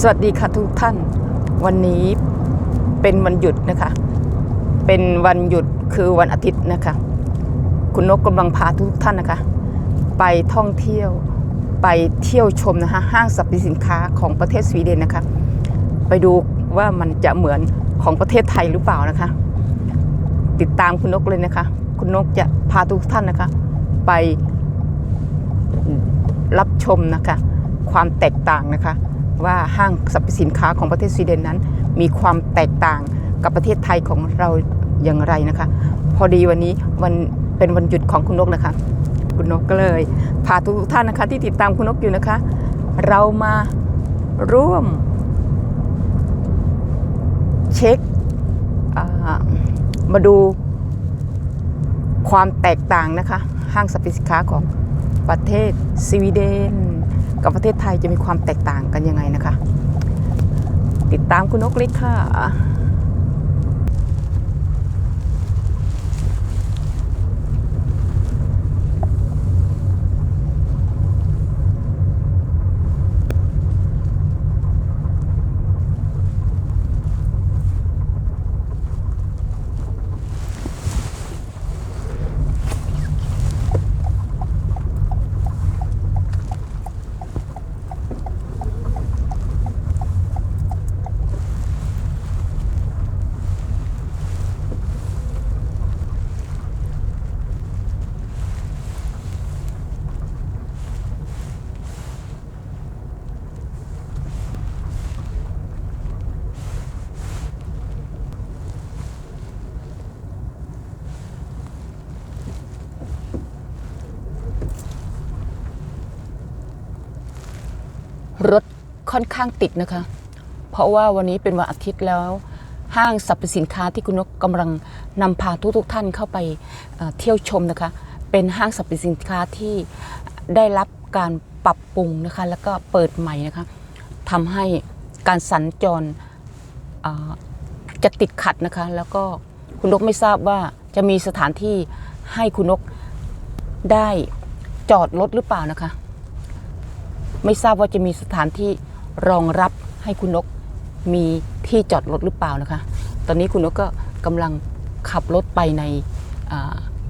สวัสดีค่ะทุกท่าน วันนี้เป็นวันหยุดนะคะ เป็นวันหยุดคือวันอาทิตย์นะคะ คุณนกกำลังพาทุกท่านนะคะ ไปท่องเที่ยวไปเที่ยวชมนะคะห้างสรรพสินค้าของประเทศสวีเดนนะคะ ไปดูว่ามันจะเหมือนของประเทศไทยหรือเปล่านะคะ ติดตามคุณนกเลยนะคะ คุณนกจะพาทุกท่านนะคะ ไปรับชมนะคะ ความแตกต่างนะคะ ว่าห้างสรรพสินค้าของประเทศสวีเดนนั้น มีความแตกต่างกับประเทศไทยของเราอย่างไรนะคะ พอดีวันนี้วันเป็นวันหยุดของคุณนกนะคะ คุณนกก็เลยพาทุกท่านนะคะ ที่ติดตามคุณนกอยู่นะคะ เรามาร่วม เช็คมาดูความแตกต่างนะคะ ห้างสรรพสินค้าของประเทศสวีเดน กับประเทศไทยจะมีความแตกต่างกันยังไงนะคะ ติดตามคุณนกเล็กค่ะ รถ ค่อนข้างติดนะคะ เพราะว่าวันนี้เป็นวันอาทิตย์แล้ว ห้างสรรพสินค้าที่คุณนกกำลังนำพาทุกๆท่านเข้าไปเเที่ยวชมนะคะ เป็นห้างสรรพสินค้าที่ได้รับการปรับปรุงนะคะ แล้วก็เปิดใหม่นะคะทำให้การสัญจรจะติดขัดนะคะ แล้วก็คุณนกไม่ทราบว่าจะมีสถานที่ให้คุณนกได้จอดรถหรือเปล่านะคะ ไม่ทราบว่าจะมีสถานที่ รองรับให้คุณนกมีที่จอดรถหรือเปล่านะคะ ตอนนี้คุณนกก็กำลังขับรถไปใน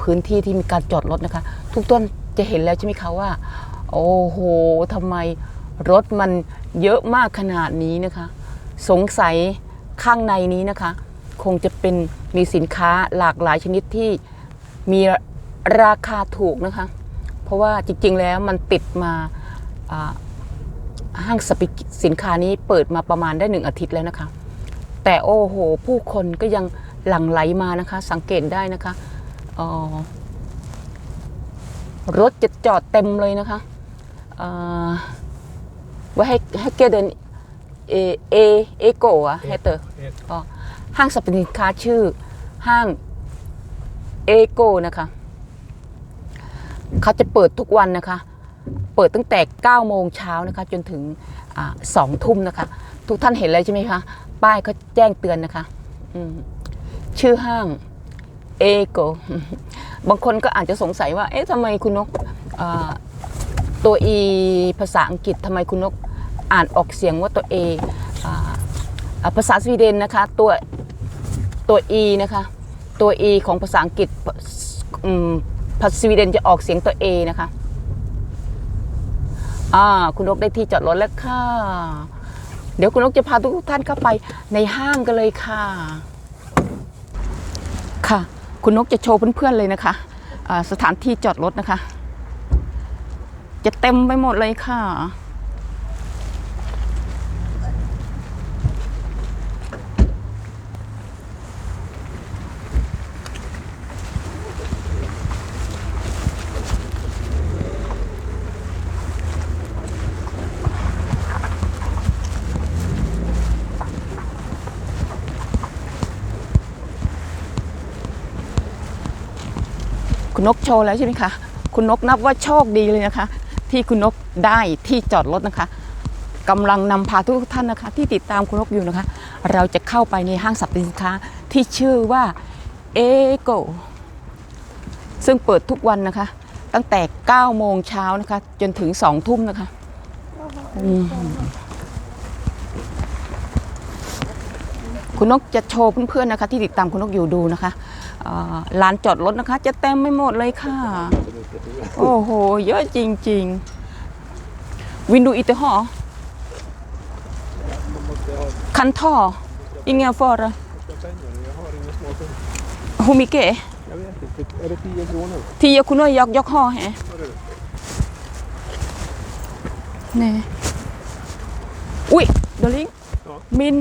พื้นที่ที่มีการจอดรถนะคะ ทุกต้นจะเห็นแล้วใช่ไหมคะว่า โอ้โหทำไมรถมันเยอะมากขนาดนี้นะคะ สงสัยข้างในนี้นะคะ คงจะเป็นมีสินค้าหลากหลายชนิดที่มีราคาถูกนะคะ เพราะว่าจริงๆแล้วมันติดมา ห้างสรรพสินค้านี้เปิดมาประมาณได้หนึ่งอาทิตย์แล้วนะคะ แต่โอ้โห ผู้คนก็ยังหลั่งไหลมานะคะ สังเกตได้นะคะเอ่อรถจะจอดเต็มเลยนะคะเอ่อว่าให้ให้เกเดินเอเอเอโกะให้เตออ๋อห้างสรรพสินค้าชื่อห้างเอโกนะคะ เขาจะเปิดทุกวันนะคะ เปิดตั้งแต่ 9 โมงเช้านะคะ จนถึงสองทุ่มนะคะ ทุกท่านเห็นแล้วใช่ไหมคะ ป้ายเขาแจ้งเตือนนะคะ ชื่อห้างเอโกบางคนก็อาจจะสงสัยว่า เอ๊ะทำไมคุณนกตัว E ภาษาอังกฤษทำไมคุณนกอ่านออกเสียงว่าตัว A อ่าอ่าภาษาสวีเดนนะคะ ตัวตัว E นะคะ ตัว E ของภาษาอังกฤษภาษาสวีเดนจะออกเสียงตัว A นะคะ อ่าคุณนกได้ที่จอดรถแล้วค่ะ เดี๋ยวคุณนกจะพาทุกท่านเข้าไปในห้างกันเลยค่ะ ค่ะ คุณนกจะโชว์เพื่อนๆเลยนะคะสถานที่จอดรถนะคะ จะเต็มไปหมดเลยค่ะ คุณนกโชว์แล้วใช่ไหมคะ คุณนกนับว่าโชคดีเลยนะคะ ที่คุณนกได้ที่จอดรถนะคะกำลังนำพาทุกท่านนะคะ ที่ติดตามคุณนกอยู่นะคะ เราจะเข้าไปในห้างสรรพสินค้าที่ชื่อว่าเอโกซึ่งเปิดทุกวันนะคะ ตั้งแต่ 9 โมงเช้านะคะ จนถึง 2 ทุ่มนะคะคุณนกจะโชว์เพื่อนๆนะคะ ที่ติดตามคุณนกอยู่ดูนะคะ ลานจอดรถนะคะ จะเต็มไม่หมดเลยค่ะ โอ้โห เยอะจริง ๆ วินดูอิตหอคันท่ออิงเงฟอร์ Jag pengar, jag har inga små pengar. ฮูมิเกะ Jag vet inte, är det 10 kronor? ที่ยกคุณน้อยยกยกห่อแฮะ Vad är det? นี่อุ้ยเดลิง Ja. มิน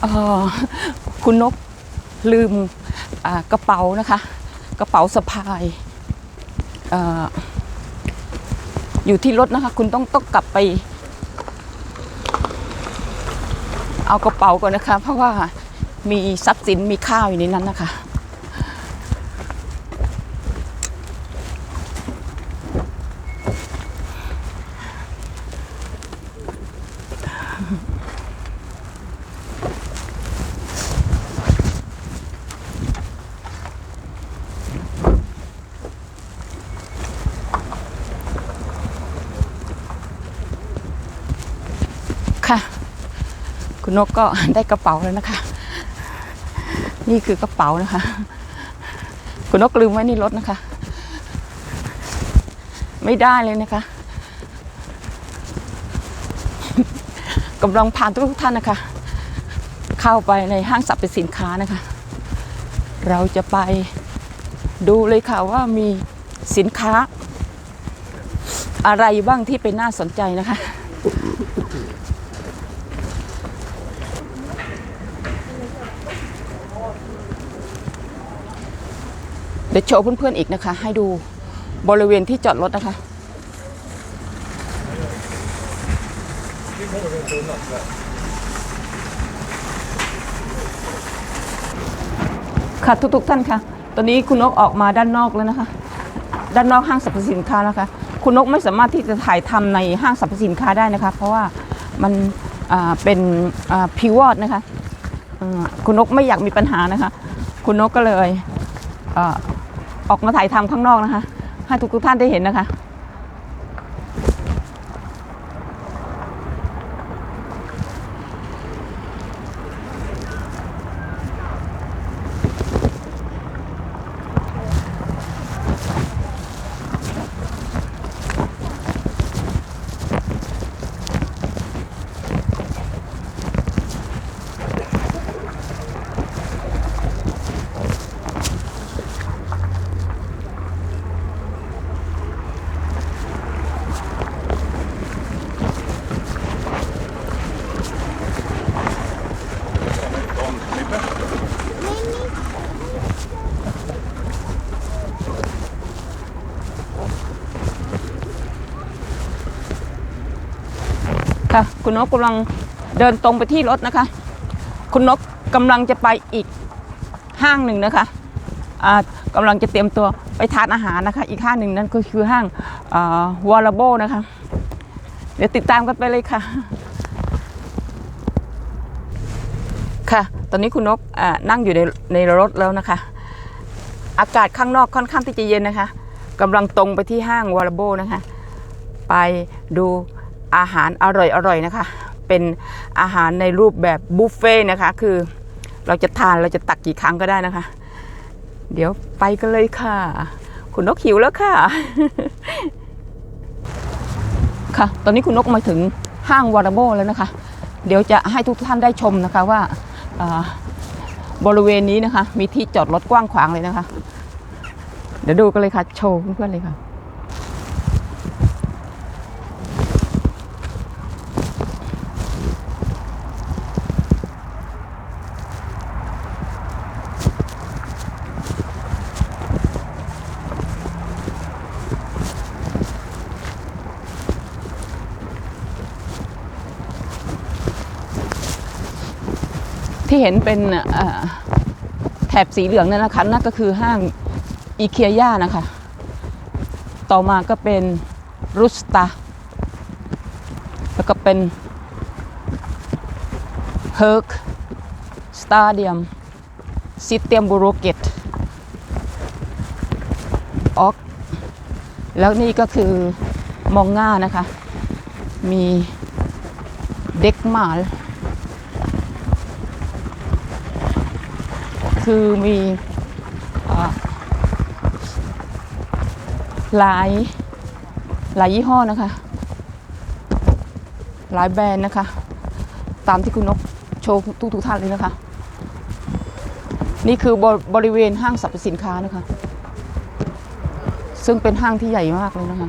เอ่อ คุณนกลืมกระเป๋านะคะ กระเป๋าสะพายออยู่ที่รถนะคะ คุณต้องต้องกลับไป เอากระเป๋าก่อนนะคะ เพราะว่ามีทรัพย์สินมีข้าวอยู่ในนั้นนะคะ คุณนกก็ได้กระเป๋าแล้วนะคะ นี่คือกระเป๋านะคะ คุณนกลืมไว้ในรถนะคะ ไม่ได้เลยนะคะกำลังพานทุกท่านนะคะ เข้าไปในห้างสรรพสินค้านะคะ เราจะไปดูเลยค่ะว่ามีสินค้า อะไรบ้างที่เป็นน่าสนใจนะคะ ดี๋ยวโชว์เพื่อนๆอีกนะคะ ให้ดูบริเวณที่จอดรถนะคะ ค่ะทุกๆท่านค่ะ ตอนนี้คุณนกออกมาด้านนอกแล้วนะคะ ด้านนอกห้างสรรพสินค้าแล้วค่ะคุณนกไม่สามารถที่จะถ่ายทำในห้างสรรพสินค้าได้นะคะ เพราะว่ามันเป็นพิวอดนะคะคุณนกไม่อยากมีปัญหานะคะ คุณนกก็เลย ออกมาถ่ายทำข้างนอกนะคะ ให้ทุกทุกท่านได้เห็นนะคะ ค่ะ คุณนกกำลังเดินตรงไปที่รถนะคะ คุณนกกำลังจะไปอีกห้างหนึ่งนะคะอ่ากำลังจะเตรียมตัวไปทานอาหารนะคะ อีกห้างหนึ่งนั่นก็คือห้างวอลโบนะคะ เดี๋ยวติดตามกันไปเลยค่ะ ค่ะ ตอนนี้คุณนกนั่งอยู่ในในรถแล้วนะคะ อากาศข้างนอกค่อนข้างที่จะเย็นนะคะกำลังตรงไปที่ห้างวอลโบนะคะ ไปดู อาหารอร่อยๆนะคะ เป็นอาหารในรูปแบบบุฟเฟ่ต์นะคะ คือเราจะทานเราจะตักกี่ครั้งก็ได้นะคะ เดี๋ยวไปกันเลยค่ะ คุณนกหิวแล้วค่ะ ค่ะ ตอนนี้คุณนกมาถึงห้างวาราโบแล้วนะคะ เดี๋ยวจะให้ทุกท่านได้ชมนะคะว่าอ่าบริเวณนี้นะคะ มีที่จอดรถกว้างขวางเลยนะคะ เดี๋ยวดูกันเลยค่ะ โชว์เพื่อนๆเลยค่ะ ที่เห็นเป็นแถบสีเหลืองนั่นนะคะนั่นก็คือห้างอีเคียย่านะคะ ต่อมาก็เป็นรุสตาแล้วก็เป็นเฮิร์กสตาเดียมซิเตียมบูโรเกตออกแล้วนี่ก็คือมองง่านะคะ มีเด็กมาล คือมีอหลายหลายยี่ห้อนะคะ หลายแบรนด์นะคะ ตามที่คุณนกโชว์ทุกทุกท่านเลยนะคะ นี่คือบรบริเวณห้างสรรพสินค้านะคะ ซึ่งเป็นห้างที่ใหญ่มากเลยนะคะ